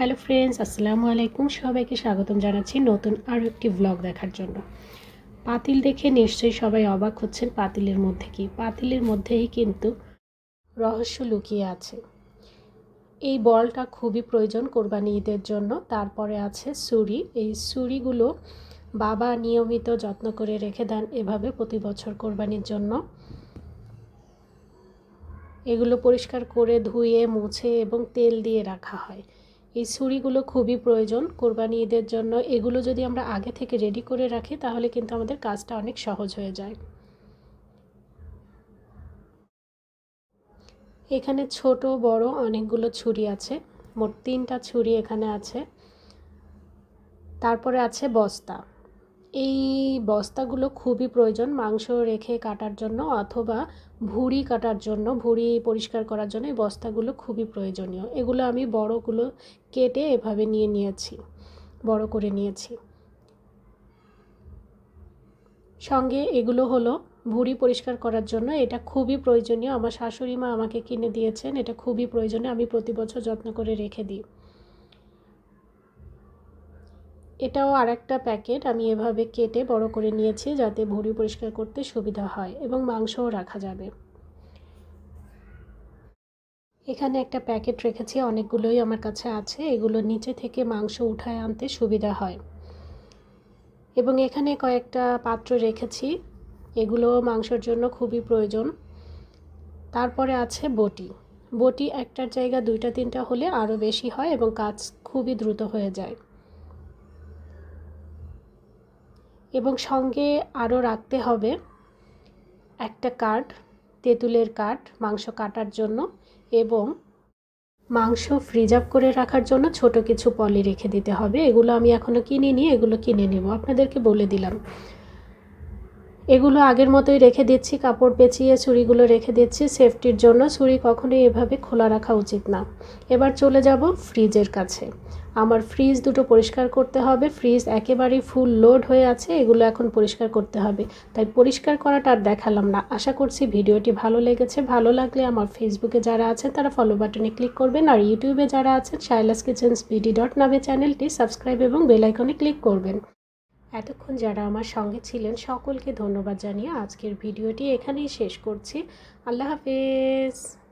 Hello friends, আসসালামু আলাইকুম। সবাইকে স্বাগতম জানাচ্ছি নতুন আরও একটি ব্লগ দেখার জন্য। পাতিল দেখে নিশ্চয়ই সবাই অবাক হচ্ছেন পাতিলের মধ্যে কি। পাতিলের মধ্যেই কিন্তু রহস্য লুকিয়ে আছে। এই বলটা খুবই প্রয়োজন কোরবানি ঈদের জন্য। তারপরে আছে সুরি এই সুরিগুলো বাবা নিয়মিত যত্ন করে রেখে দেন এভাবে প্রতি বছর কোরবানির জন্য। এগুলো পরিষ্কার করে ধুয়ে, মুছে এবং তেল দিয়ে রাখা হয়। এই ছুরিগুলো খুবই প্রয়োজন কোরবানি ঈদের জন্য। এগুলো যদি আমরা আগে থেকে রেডি করে রাখি, তাহলে কিন্তু আমাদের কাজটা অনেক সহজ হয়ে যায়। এখানে ছোট, বড় অনেকগুলো ছুরি আছে। মোট তিনটা ছুরি এখানে আছে। তারপরে আছে বস্তা। এই বস্তাগুলো খুবই প্রয়োজন মাংস রেখে কাটার জন্য অথবা ভুঁড়ি কাটার জন্য, ভুঁড়ি পরিষ্কার করার জন্য এই বস্তাগুলো খুবই প্রয়োজনীয়। এগুলো আমি বড়গুলো কেটে এভাবে নিয়ে নিয়েছি, বড় করে নিয়েছি। সঙ্গে এগুলো হলো ভুঁড়ি পরিষ্কার করার জন্য, এটা খুবই প্রয়োজনীয়। আমার শাশুড়ি মা আমাকে কিনে দিয়েছেন, এটা খুবই প্রয়োজনীয়। আমি প্রতি বছর যত্ন করে রেখে দিই। এটাও আর একটা প্যাকেট আমি এভাবে কেটে বড় করে নিয়েছি যাতে ভুঁড়ি পরিষ্কার করতে সুবিধা হয় এবং মাংসও রাখা যাবে। এখানে একটা প্যাকেট রেখেছি, অনেকগুলোই আমার কাছে আছে। এগুলো নিচে থেকে মাংস উঠায় আনতে সুবিধা হয়। এবং এখানে কয়েকটা পাত্র রেখেছি। এগুলো মাংসের জন্য খুবই প্রয়োজন। তারপরে আছে বটি। বটি একটার জায়গা দুইটা তিনটা হলে আরও বেশি হয় এবং কাজ খুবই দ্রুত হয়ে যায়। এবং সঙ্গে আরও রাখতে হবে একটা কাঠ তেঁতুলের কাঠ মাংস কাটার জন্য এবং মাংস ফ্রিজ আপ করে রাখার জন্য ছোট কিছু পলি রেখে দিতে হবে। এগুলো আমি এখনও কিনিনি, এগুলো কিনে নেব। আপনাদেরকে বলে দিলাম। এগুলো আগের মতোই রেখে দিচ্ছি, কাপড় পেঁচিয়ে ছুরিগুলো রেখে দিচ্ছি সেফটির জন্য। ছুরি কখনোই এভাবে খোলা রাখা উচিত না। এবার চলে যাব ফ্রিজের কাছে। আমার ফ্রিজ দুটো পরিষ্কার করতে হবে। ফ্রিজ একেবারেই ফুল লোড হয়ে আছে, এগুলো এখন পরিষ্কার করতে হবে। তাই পরিষ্কার করাটা আর দেখালাম না। আশা করছি ভিডিওটি ভালো লেগেছে। ভালো লাগলে আমার ফেসবুকে যারা আছেন, তারা ফলো বাটনে ক্লিক করবেন। আর ইউটিউবে যারা আছেন শাইলাস কিচেন্স বিডি ডট নামে চ্যানেলটি সাবস্ক্রাইব এবং বেলাইকনে ক্লিক করবেন। এতক্ষণ যারা আমার সঙ্গে ছিলেন, সকলকে ধন্যবাদ জানিয়ে আজকের ভিডিওটি এখানেই শেষ করছি। আল্লাহ হাফেজ।